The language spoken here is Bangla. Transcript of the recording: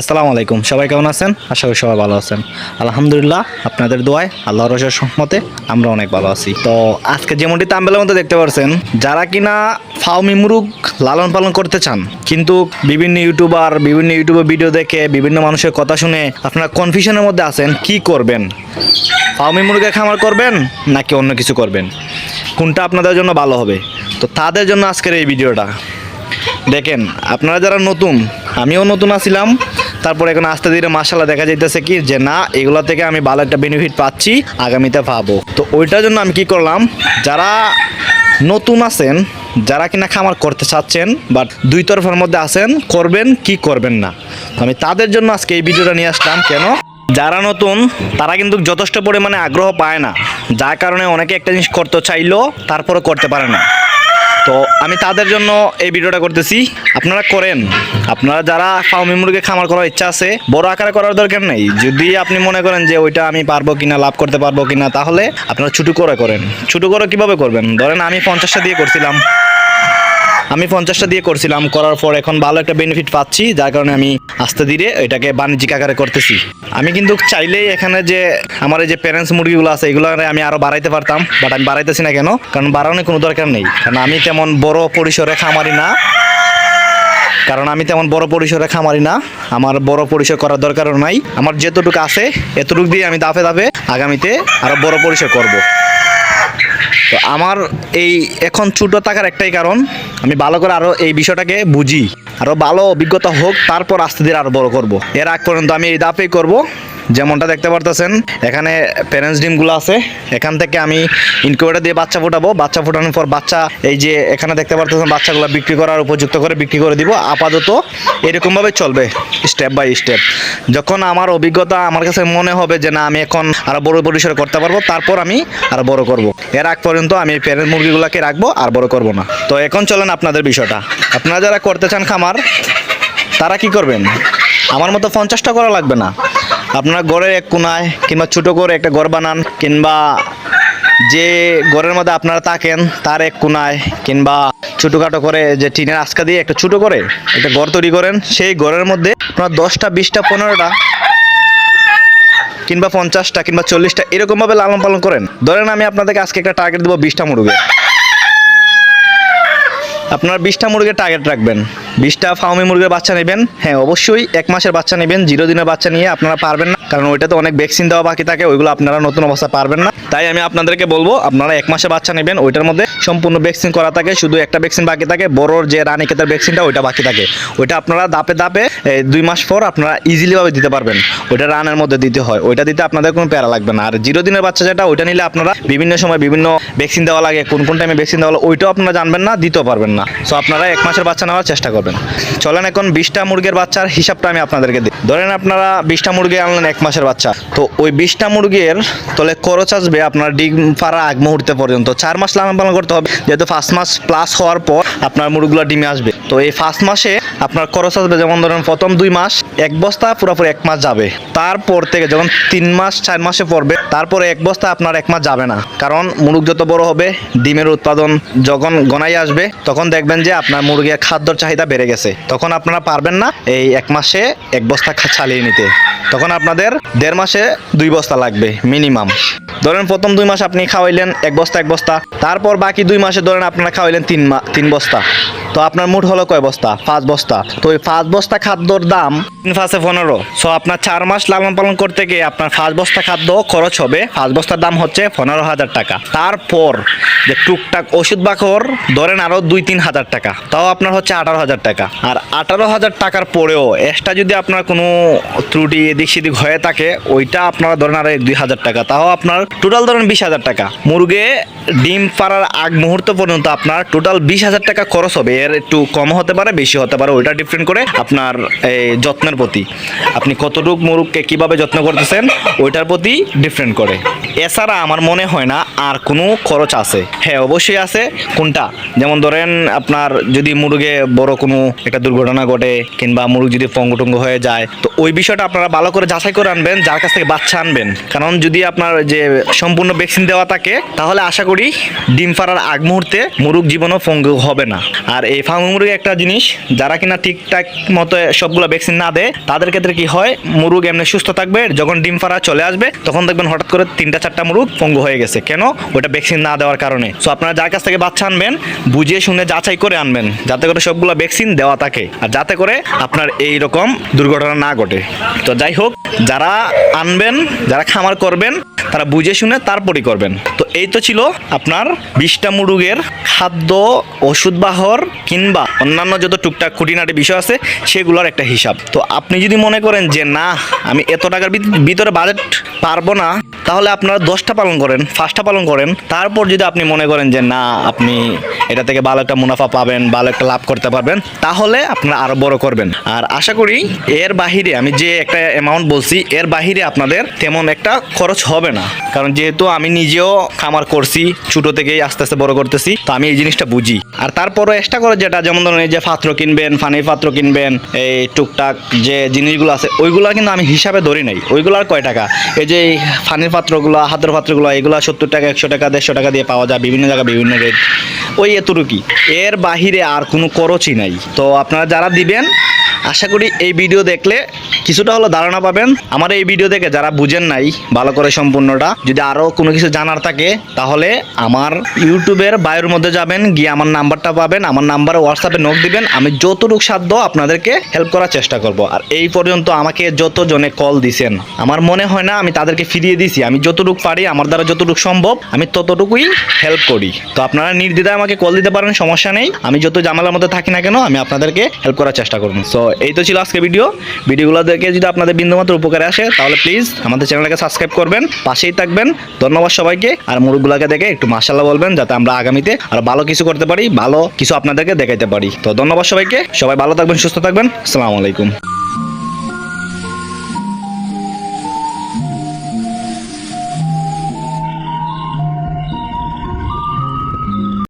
আসসালামু আলাইকুম। সবাই কেমন আছেন? আশা করি সবাই ভালো আছেন। আলহামদুলিল্লাহ, আপনাদের দোয়ায় আল্লাহর রসের সহমতে আমরা অনেক ভালো আছি। তো আজকে যেমনটি তাম্বেলের মধ্যে দেখতে পাচ্ছেন যারা কিনা ফাউমি মুরুগ লালন পালন করতে চান, কিন্তু বিভিন্ন ইউটিউবার, বিভিন্ন ইউটিউবে ভিডিও দেখে বিভিন্ন মানুষের কথা শুনে আপনারা কনফিউশনের মধ্যে আছেন, কি করবেন? ফাউমি মুরগের খামার করবেন, নাকি অন্য কিছু করবেন? কোনটা আপনাদের জন্য ভালো হবে? তো তাদের জন্য আজকের এই ভিডিওটা। দেখেন, আপনারা যারা নতুন, আমিও নতুন আছিলাম তারপর এখন আস্তে ধীরে মাসাল্লাহ দেখা যাইতেছে কি যে না, এগুলো থেকে আমি ভালো একটা বেনিফিট পাচ্ছি, আগামীতে পাবো তো ওইটার জন্য আমি কি করলাম, যারা নতুন আছেন, যারা কিনা খামার করতে চাচ্ছেন বাট দুই তরফের মধ্যে আছেন, করবেন কি করবেন না। আমি তাদের জন্য আজকে এই ভিডিওটা নিয়ে আসলাম, কেন? যারা নতুন, তারা কিন্তু যথেষ্ট পরিমাণে আগ্রহ পায় না, যার কারণে অনেকে একটা জিনিস করতে চাইলেও তারপরে করতে পারে না। তো আমি তাদের জন্য এই ভিডিওটা করতেছি। আপনারা করেন। আপনারা যারা ফার্মি মুরগি খামার করার ইচ্ছা আছে, বড় আকারে করার দরকার নেই। যদি আপনি মনে করেন যে ওইটা আমি পারব কিনা, লাভ করতে পারব কিনা, তাহলে আপনারা ছুটু করে করেন। ছুটু করে কীভাবে করবেন? ধরেন আমি পঞ্চাশটা দিয়ে করছিলাম। আমি পঞ্চাশটা দিয়ে করছিলাম, করার পর এখন ভালো একটা বেনিফিট পাচ্ছি, যার কারণে আমি আস্তে ধীরে এটাকে বাণিজ্যিক আকারে করতেছি। আমি কিন্তু চাইলেই এখানে যে আমার এই যে প্যারেন্টস মুরগিগুলো আছে, এগুলো আমি আরও বাড়াইতে পারতাম বাট আমি বাড়াইতেছি না কেন? কারণ বাড়ানোর কোনো দরকার নেই। কারণ আমি তেমন বড় পরিসরে খামারি না। কারণ আমি তেমন বড় পরিসরে খামারি না। আমার বড় পরিসর করার দরকারও নাই। আমার যেতটুকু আছে, এতটুকু দিয়ে আমি দাফে দাফে আগামীতে আরও বড় পরিসর করব। তো আমার এই এখন ছোট থাকার একটাই কারণ, আমি ভালো করে আরও এই বিষয়টাকে বুঝি। আরও ভালো অভিজ্ঞতা হোক, তারপর আস্তে ধীরে আরও বড় করব। এর আগ পর্যন্ত আমি এই দাপেই করব। যেমনটা দেখতে পারতেছেন, এখানে প্যারেন্টস ডিমগুলো আছে। এখান থেকে আমি ইনকিউবেটার দিয়ে বাচ্চা ফোটাবো। বাচ্চা ফোটানোর পর বাচ্চা, এই যে এখানে দেখতে পারতেছেন, বাচ্চাগুলো বিক্রি করার, উপযুক্ত করে বিক্রি করে দিব। আপাতত এরকমভাবে চলবে স্টেপ বাই স্টেপ যখন আমার অভিজ্ঞতা, আমার কাছে মনে হবে যে না, আমি এখন আরও বড় পরিসরে করতে পারব, তারপর আমি আরও বড় করব। এর আগ পর্যন্ত আমি প্যারেন্ট মুরগিগুলোকে রাখব, আর বড় করব না। তো এখন চলেন আপনাদের বিষয়টা। আপনারা যারা করতে চান খামার, তারা কি করবেন? আমার মতো পঞ্চাশটা করা লাগবে না। আপনার ঘরের এক কোনায় কিংবা ছোটো করে একটা ঘর বানান, কিংবা যে ঘরের মধ্যে আপনারা থাকেন, তার এক কোনায় কিংবা ছোটোখাটো করে যে টিনের আজকা দিয়ে একটা ছোটো করে একটা ঘর তৈরি করেন, সেই ঘরের মধ্যে আপনার দশটা, বিশটা, পনেরোটা কিংবা পঞ্চাশটা কিংবা চল্লিশটা এরকমভাবে লালন পালন করেন। ধরেন আমি আপনাদেরকে আজকে একটা টার্গেট দেবো বিশটা মুরগি আপনার বিশটা মুরগির টার্গেট রাখবেন। বিশটা ফার্মি মুরগির বাচ্চা নেবেন। হ্যাঁ অবশ্যই এক মাসের বাচ্চা নেবেন, জিরো দিনের বাচ্চা নিয়ে আপনারা পারবেন না। কারণ ওইটাতে অনেক ভ্যাকসিন দেওয়া বাকি থাকে, ওইগুলো আপনারা নতুন অবস্থা পারবেন না। তাই আমি আপনাদেরকে বলব, আপনারা এক মাসের বাচ্চা নেবেন, ওইটার মধ্যে সম্পূর্ণ ভ্যাকসিন করা থাকে, শুধু একটা ভ্যাকসিন বাকি থাকে, বড়োর যে রানীক্ষেতের ভ্যাকসিনটা, ওইটা বাকি থাকে। ওইটা আপনারা দাপে দাপে দুই মাস পর আপনারা ইজিলিভাবে দিতে পারবেন। ওইটা রানের মধ্যে দিতে হয়। ওইটা দিতে আপনাদের কোনো প্যারা লাগবে না। আর জিরো দিনের বাচ্চা যেটা, ওইটা নিলে আপনারা বিভিন্ন সময় বিভিন্ন ভ্যাকসিন দেওয়া লাগে, কোন কোন টাইমে ভ্যাকসিন দেওয়া লাগে, ওইটাও আপনারা জানবেন না, দিতেও পারবেন না। সো আপনারা এক মাসের বাচ্চা নেওয়ার চেষ্টা করবেন। চলেন এখন বিশটা মুরগির বাচ্চার হিসাবটা আমি আপনাদেরকে দিই। ধরেন আপনারা বিশটা মুরগি আনলেন এক মাসের বাচ্চা। তো ওই বিশটা মুরগির তলে খরচ আসবে আপনার ডিম পাড়া আগ মুহূর্তে পর্যন্ত। চার মাস লালন পালন করতে হবে। যেহেতু ফার্স্ট মাস প্লাস হওয়ার পর আপনার মুরগিগুলো ডিমে আসবে। তো এই ফার্স্ট মাসে আপনার খরচ আসবে যেমন ধরেন প্রথম দুই মাস, এক বস্তা পুরোপুরি এক মাস যাবে। তারপর থেকে যখন তিন মাস, চার মাসে পড়বে, তারপরে এক বস্তা আপনার এক মাস যাবে না। কারণ মুরগ যত বড় হবে, ডিমের উৎপাদন যখন গনাই আসবে, তখন দেখবেন যে আপনার মুরগির খাদ্যর চাহিদা বেড়ে গেছে। তখন আপনারা পারবেন না এই এক মাসে এক বস্তা চালিয়ে নিতে। তখন আপনাদের দেড় মাসে দুই বস্তা লাগবে, মিনিমাম। ধরেন প্রথম দুই মাস আপনি খাওয়াইলেন এক বস্তা এক বস্তা। তারপর বাকি দুই মাসে ধরেন আপনারা খাওয়াইলেন তিন তিন বস্তা। তো আপনার মোট হলো কয় বস্তা? পাঁচ বস্তা। তো ওই পাঁচ বস্তা খাদ্যর দাম? তিন পাঁচে পনেরো। সো আপনার চার মাস লালন পালন করতে গিয়ে আপনার পাঁচ বস্তা খাদ্য খরচ হবে। পাঁচ বস্তার দাম হচ্ছে পনেরো হাজার টাকা। তারপর যে টুকটাক ওষুধ বাকর, ধরেন আরও দুই তিন হাজার টাকা। তাও আপনার হচ্ছে আঠারো হাজার টাকা। আর আঠারো হাজার টাকার পরেও এক্সট্রা যদি আপনার কোনো ত্রুটি এদিক সেদিক হয়ে থাকে, ওইটা আপনারা ধরেন আরও দুই হাজার টাকা। তাও আপনার টোটাল ধরেন বিশ হাজার টাকা। মুরগে ডিম পাড়ার আগ মুহূর্ত পর্যন্ত আপনার টোটাল বিশ হাজার টাকা খরচ হবে। এর একটু কম হতে পারে বেশি হতে পারে ওইটা ডিফারেন্ট করে আপনার যত্নের প্রতি। আপনি কতটুকু মুরগকে কীভাবে যত্ন করতেছেন, ওইটার প্রতি ডিফারেন্ট করে। এছাড়া আমার মনে হয় না আর কোনো খরচ আছে। হ্যাঁ অবশ্যই আছে। কোনটা? যেমন ধরেন আপনার যদি মুরগে বড় কোনো একটা দুর্ঘটনা ঘটে কিংবা মুরগ যদি পঙ্গটঙ্গ হয়ে যায়, তো ওই বিষয়টা আপনারা ভালো করে যাচাই করে আনবেন, যার কাছ থেকে বাচ্চা আনবেন। কারণ যদি আপনার যে সম্পূর্ণ ভ্যাকসিন দেওয়া থাকে, তাহলে আশা করি ডিম পাড়ার আগ মুহূর্তে মুরগ জীবনও পঙ্গু হবে না। আর এই ফার্ম মুরগি একটা জিনিস, যারা কিনা ঠিকঠাক মতো সবগুলো ভ্যাকসিন না দেয়, তাদের ক্ষেত্রে কি হয়? মুরুগ এমনি সুস্থ থাকবে, যখন ডিম ফাড়া চলে আসবে, তখন দেখবেন হঠাৎ করে তিনটা চারটা মুরুগ পঙ্গু হয়ে গেছে। কেন? ওটা ভ্যাকসিন না দেওয়ার কারণে। সো আপনারা যার কাছ থেকে বাচ্চা আনবেন বুঝিয়ে শুনে যাচাই করে আনবেন, যাতে করে সবগুলো ভ্যাকসিন দেওয়া থাকে। আর যাতে করে আপনার এই রকম দুর্ঘটনা না ঘটে। তো যাই হোক, যারা আনবেন, যারা খামার করবেন, তারা বুঝে শুনে তারপরই করবেন। তো এই তো ছিল আপনার বিশটা মুরুগের খাদ্য ওষুধ বাহর কিংবা অন্যান্য যত টুকটাক খুঁটিনাটি বিষয় আছে, সেগুলোর একটা হিসাব। তো আপনি যদি মনে করেন যে, না, আমি এত টাকার ভিত- ভিতরে বাজেট পারব না তাহলে আপনারা দশটা পালন করেন, পাঁচটা পালন করেন, তারপর যদি আপনি মনে করেন যে না, আপনি এটা থেকে ভালো একটা মুনাফা পাবেন, ভালো একটা লাভ করতে পারবেন, তাহলে আপনারা আরও বড় করবেন। আর আশা করি এর বাহিরে আমি যে একটা অ্যামাউন্ট বলছি, এর বাহিরে আপনাদের তেমন একটা খরচ হবে না। কারণ যেহেতু আমি নিজেও খামার করছি, ছোট থেকেই আস্তে আস্তে বড় করতেছি, তো আমি এই জিনিসটা বুঝি। আর তারপরও এক্সট্রা করে যেটা, যেমন ধরুন এই যে পাত্র কিনবেন ফানির পাত্র কিনবেন, এই টুকটাক যে জিনিসগুলো আছে, ওইগুলো কিন্তু আমি হিসাবে ধরি নাই। ওইগুলো আর কয় টাকা? এই যে ফানির পাত্রগুলো, হাতের পাত্রগুলো, এগুলো সত্তর টাকা, একশো টাকা, দেড়শো টাকা দিয়ে পাওয়া যায় বিভিন্ন জায়গায়, বিভিন্ন রেট ওই এতটুকুই এর বাহিরে আর কোনো খরচই নাই। তো আপনারা যারা দিবেন, আশা করি এই ভিডিও দেখলে কিছুটা হলো ধারণা পাবেন। আমার এই ভিডিও দেখে যারা বুঝেন নাই ভালো করে সম্পূর্ণটা, যদি আরও কোনো কিছু জানার থাকে, তাহলে আমার ইউটিউবের বায়োর মধ্যে যাবেন, গিয়ে আমার নাম্বারটা পাবেন, আমার নাম্বারে হোয়াটসঅ্যাপে নোট দিবেন, আমি যতটুকু সাধ্য আপনাদেরকে হেল্প করার চেষ্টা করব। আর এই পর্যন্ত আমাকে যতজনে কল দিছেন, আমার মনে হয় না আমি তাদেরকে ফিরিয়ে দিছি, আমি যতটুকু পারি, আমার দ্বারা যতটুকু সম্ভব, আমি ততটুকুই হেল্প করি। তো আপনারা নির্দ্বিধায় আমাকে কল দিতে পারেন, সমস্যা নেই। আমি যত জামালার মধ্যে থাকি না কেন, আমি আপনাদেরকে হেল্প করার চেষ্টা করব। সো এই তো ছিল আজকে ভিডিও ভিডিওগুলো দেখে যদি আপনাদের বিন্দুমাত্র উপকারে আসে, তাহলে প্লিজ আমাদের চ্যানেলটাকে সাবস্ক্রাইব করবেন, পাশেই থাকবেন। ধন্যবাদ সবাইকে, আর মুরুগুলাকে দেখে একটু মাসাল্লাহ বলবেন, যাতে আমরা আগামীতে আর ভালো কিছু করতে পারি, ভালো কিছু আপনাদেরকে দেখাইতে পারি। তো ধন্যবাদ সবাইকে, সবাই ভালো থাকবেন, সুস্থ থাকবেন। আসসালামু আলাইকুম।